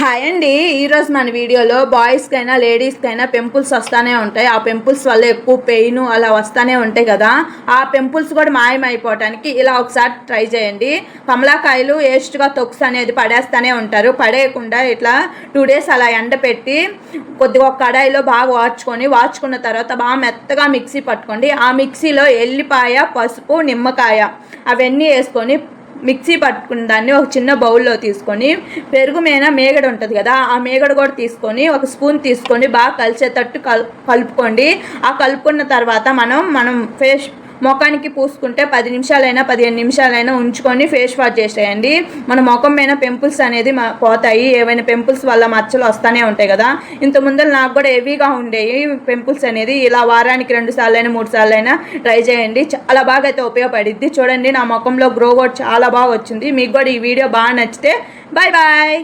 Hi అండి. ఈరోజు మన వీడియోలో బాయ్స్కైనా లేడీస్కైనా పెంపుల్స్ వస్తూనే ఉంటాయి. ఆ పింపుల్స్ వల్ల ఎక్కువ పెయిన్ అలా వస్తూనే ఉంటాయి కదా. ఆ పెంపుల్స్ కూడా మాయమైపోవటానికి ఇలా ఒకసారి ట్రై చేయండి. కమలాకాయలు వేస్ట్గా తొక్స్ అనేది పడేస్తూనే ఉంటారు. పడేయకుండా ఇట్లా టూ డేస్ అలా ఎండపెట్టి కొద్దిగా ఒక కడాయిలో బాగా వాచుకొని వాచుకున్న తర్వాత బాగా మెత్తగా మిక్సీ పట్టుకోండి. ఆ మిక్సీలో ఎల్లిపాయ పసుపు నిమ్మకాయ అవన్నీ వేసుకొని మిక్సీ పట్టుకున్న దాన్ని ఒక చిన్న బౌల్లో తీసుకొని పెరుగు మీద మేగడ ఉంటుంది కదా ఆ మేగడ కూడా తీసుకొని ఒక స్పూన్ తీసుకొని బాగా కలిసేటట్టు కలుపుకోండి. ఆ కలుపుకున్న తర్వాత మనం మనం ఫేస్ ముఖానికి పూసుకుంటే పది నిమిషాలైనా పదిహేను నిమిషాలైనా ఉంచుకొని ఫేస్ వాష్ చేసేయండి. మన ముఖం మీద పింపుల్స్ అనేది మా- పోతాయి. ఏవైనా పింపుల్స్ వల్ల మచ్చలు వస్తూనే ఉంటాయి కదా. ఇంత ముందర నాకు కూడా హెవీగా ఉండేవి పింపుల్స్ అనేది. ఇలా వారానికి రెండు సార్లు అయినా మూడు సార్లు అయినా ట్రై చేయండి. చాలా బాగా అయితే ఉపయోగపడిద్ది. చూడండి నా ముఖంలో గ్రో కూడా చాలా బాగా వచ్చింది. మీకు కూడా ఈ వీడియో బాగా నచ్చితే బాయ్ బాయ్!